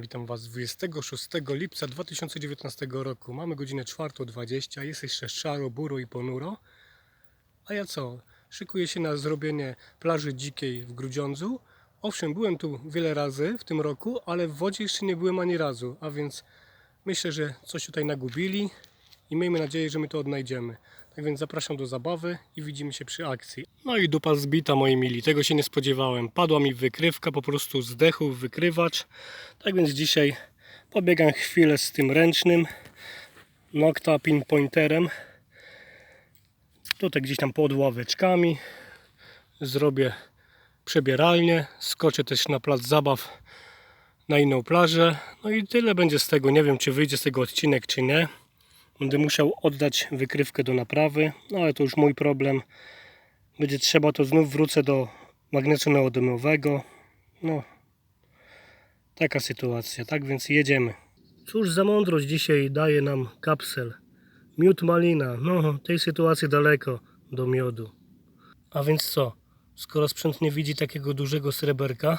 Witam Was 26 lipca 2019 roku. Mamy godzinę 4.20, jest jeszcze szaro, buro i ponuro. A ja co? Szykuję się na zrobienie plaży dzikiej w Grudziądzu. Owszem, byłem tu wiele razy w tym roku, ale w wodzie jeszcze nie byłem ani razu, a więc myślę, że coś tutaj nagubili i miejmy nadzieję, że my to odnajdziemy. Tak więc zapraszam do zabawy i widzimy się przy akcji. No i dupa zbita, moi mili, tego się nie spodziewałem. Padła mi wykrywka, po prostu zdechł wykrywacz. Tak więc dzisiaj pobiegam chwilę z tym ręcznym Nocta pinpointerem. Tutaj gdzieś tam pod ławeczkami. Zrobię przebieralnię. Skoczę też na plac zabaw na inną plażę. No i tyle będzie z tego. Nie wiem, czy wyjdzie z tego odcinek, czy nie. Będę musiał oddać wykrywkę do naprawy, no ale to już mój problem. Będzie trzeba, to znów wrócę do magnesu neodymowego. No, taka sytuacja, tak więc jedziemy. Cóż za mądrość dzisiaj daje nam kapsel. Miód malina, no tej sytuacji daleko do miodu. A więc co? Skoro sprzęt nie widzi takiego dużego sreberka,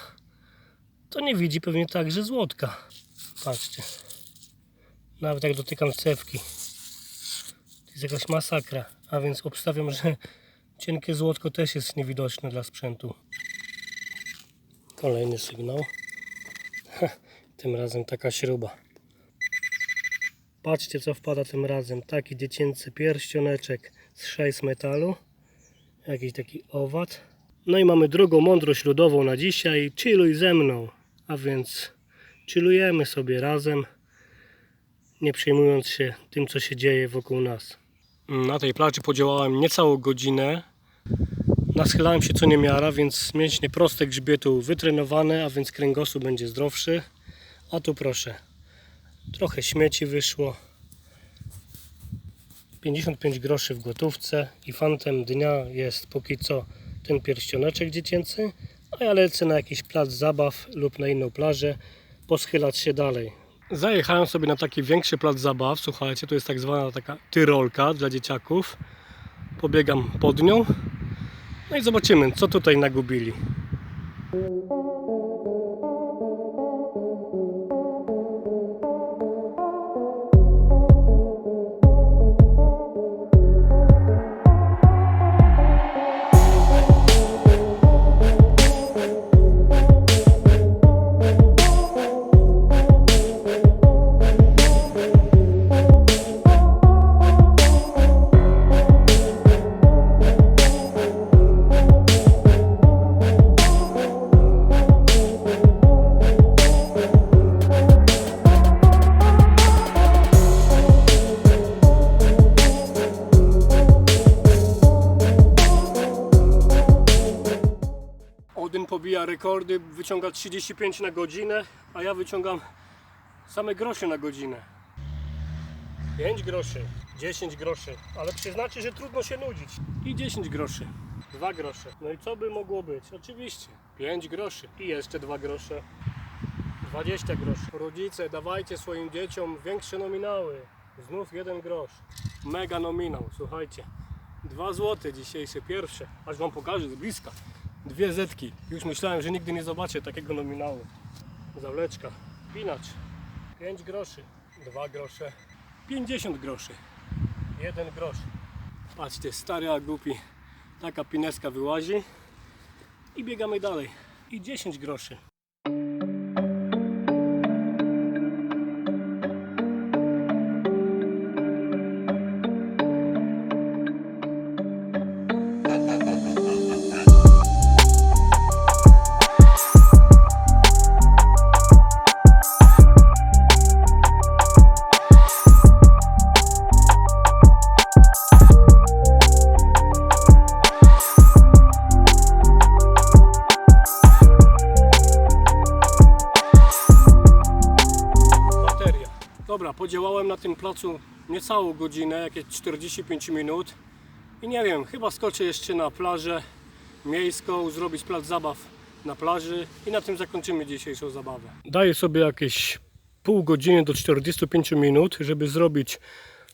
to nie widzi pewnie także złotka. Patrzcie. Nawet jak dotykam cewki. Jest jakaś masakra. A więc obstawiam, że cienkie złotko też jest niewidoczne dla sprzętu. Kolejny sygnał. Tym razem taka śruba. Patrzcie co wpada tym razem. Taki dziecięcy pierścioneczek z 6 metalu. Jakiś taki owad. No i mamy drugą mądrość ludową na dzisiaj. Chilluj ze mną. A więc chillujemy sobie razem nie przejmując się tym, co się dzieje wokół nas. Na tej plaży podziałałem niecałą godzinę. Naschylałem się co niemiara, więc mięśnie proste grzbietu wytrenowane, a więc kręgosłup będzie zdrowszy. A tu proszę, trochę śmieci wyszło. 55 groszy w gotówce i fantem dnia jest póki co ten pierścioneczek dziecięcy, a ja lecę na jakiś plac zabaw lub na inną plażę poschylać się dalej. Zajechałem sobie na taki większy plac zabaw. Słuchajcie, to jest tak zwana taka tyrolka dla dzieciaków. Pobiegam pod nią. No i zobaczymy, co tutaj nagubili. Rekordy, wyciąga 35 na godzinę, a ja wyciągam same grosze na godzinę. 5 groszy, 10 groszy, ale przyznacie, że trudno się nudzić. I 10 groszy, 2 grosze. No i co by mogło być? Oczywiście 5 groszy i jeszcze 2 grosze. 20 groszy. Rodzice, dawajcie swoim dzieciom większe nominały. Znów jeden grosz. Mega nominał, słuchajcie. 2 złote dzisiejsze, pierwsze. Aż wam pokażę z bliska. Dwie zetki. Już myślałem, że nigdy nie zobaczę takiego nominału. Zawleczka. Pinacz. 5 groszy. 2 grosze. 50 groszy. 1 grosz. Patrzcie, stary a głupi. Taka pineska wyłazi. I biegamy dalej. I 10 groszy. Podziałałem na tym placu niecałą godzinę, jakieś 45 minut. I nie wiem, chyba skoczę jeszcze na plażę miejską, zrobić plac zabaw na plaży i na tym zakończymy dzisiejszą zabawę. Daję sobie jakieś pół godziny do 45 minut, żeby zrobić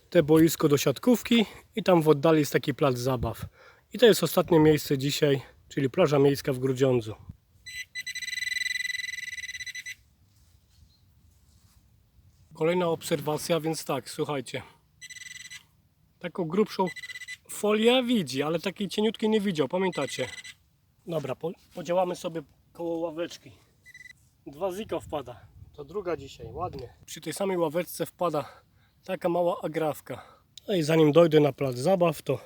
te boisko do siatkówki i tam w oddali jest taki plac zabaw. I to jest ostatnie miejsce dzisiaj, czyli plaża miejska w Grudziądzu. Kolejna obserwacja, więc tak, słuchajcie. Taką grubszą folię widzi, ale takiej cieniutkiej nie widział, pamiętacie? Dobra, po, podziałamy sobie koło ławeczki. Dwa ziko wpada. To druga dzisiaj, ładnie. Przy tej samej ławeczce wpada taka mała agrawka. No i zanim dojdę na plac zabaw, to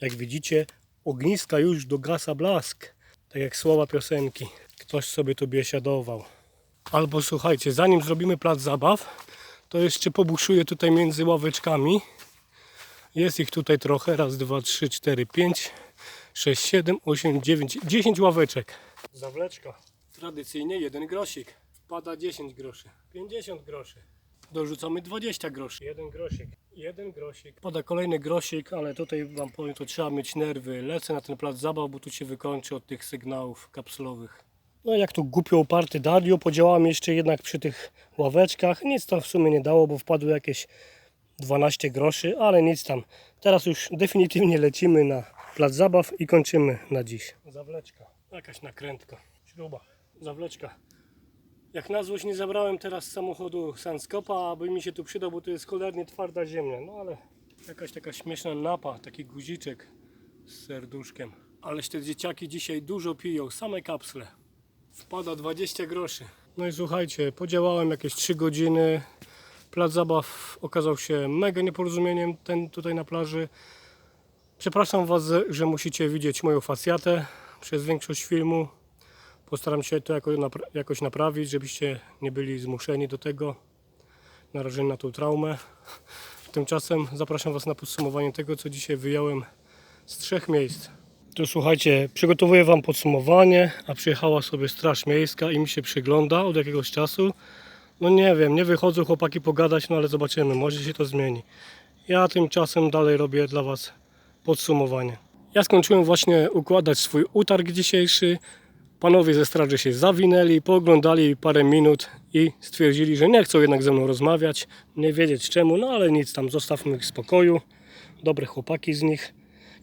jak widzicie, ogniska już dogasa blask. Tak jak słowa piosenki. Ktoś sobie tu biesiadował. Albo słuchajcie, zanim zrobimy plac zabaw, to jeszcze pobuszuję tutaj między ławeczkami. Jest ich tutaj trochę. Raz, dwa, trzy, cztery, pięć, sześć, siedem, osiem, dziewięć, dziesięć ławeczek. Zawleczka. Tradycyjnie jeden grosik. Wpada 10 groszy. 50 groszy. Dorzucamy 20 groszy. Jeden grosik. Jeden grosik. Pada kolejny grosik, ale tutaj wam powiem, to trzeba mieć nerwy. Lecę na ten plac zabaw, bo tu się wykończy od tych sygnałów kapsulowych. No jak tu głupio uparty Dario, podziałałem jeszcze jednak przy tych ławeczkach. Nic to w sumie nie dało, bo wpadły jakieś 12 groszy, ale nic tam. Teraz już definitywnie lecimy na plac zabaw i kończymy na dziś. Zawleczka, jakaś nakrętka, śruba, zawleczka. Jak na złość nie zabrałem teraz samochodu Sanskopa, aby mi się tu przydał, bo to jest cholernie twarda ziemia. No ale jakaś taka śmieszna napa, taki guziczek z serduszkiem. Ależ te dzieciaki dzisiaj dużo piją, same kapsle. Wpada 20 groszy. No i słuchajcie, podziałałem jakieś 3 godziny. Plac zabaw okazał się mega nieporozumieniem, ten tutaj na plaży. Przepraszam Was, że musicie widzieć moją facjatę przez większość filmu. Postaram się to jakoś naprawić, żebyście nie byli zmuszeni do tego, narażeni na tą traumę. Tymczasem zapraszam Was na podsumowanie tego, co dzisiaj wyjąłem z trzech miejsc. Tu słuchajcie, przygotowuję Wam podsumowanie, a przyjechała sobie Straż Miejska i mi się przygląda od jakiegoś czasu. No nie wiem, nie wychodzą chłopaki pogadać, no ale zobaczymy, może się to zmieni. Ja tymczasem dalej robię dla Was podsumowanie. Ja skończyłem właśnie układać swój utarg dzisiejszy. Panowie ze straży się zawinęli, pooglądali parę minut i stwierdzili, że nie chcą jednak ze mną rozmawiać, nie wiedzieć czemu, no ale nic tam, zostawmy ich w spokoju. Dobre chłopaki z nich.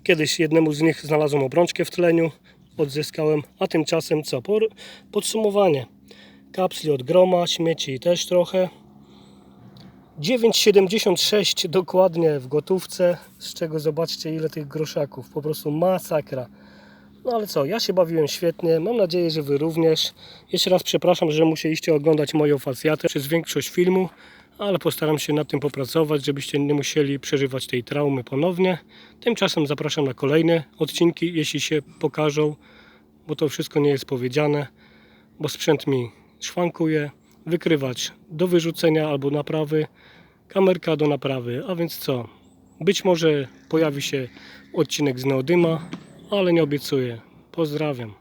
Kiedyś jednemu z nich znalazłem obrączkę w tleniu, odzyskałem, a tymczasem co? Podsumowanie. Kapsli od groma, śmieci też trochę. 9,76 dokładnie w gotówce, z czego zobaczcie ile tych groszaków, po prostu masakra. No ale co, ja się bawiłem świetnie, mam nadzieję, że Wy również. Jeszcze raz przepraszam, że musieliście oglądać moją facjatę przez większość filmu, ale postaram się nad tym popracować, żebyście nie musieli przeżywać tej traumy ponownie. Tymczasem zapraszam na kolejne odcinki, jeśli się pokażą, bo to wszystko nie jest powiedziane, bo sprzęt mi szwankuje, wykrywać do wyrzucenia albo naprawy, kamerka do naprawy, a więc co? Być może pojawi się odcinek z Neodyma, ale nie obiecuję. Pozdrawiam.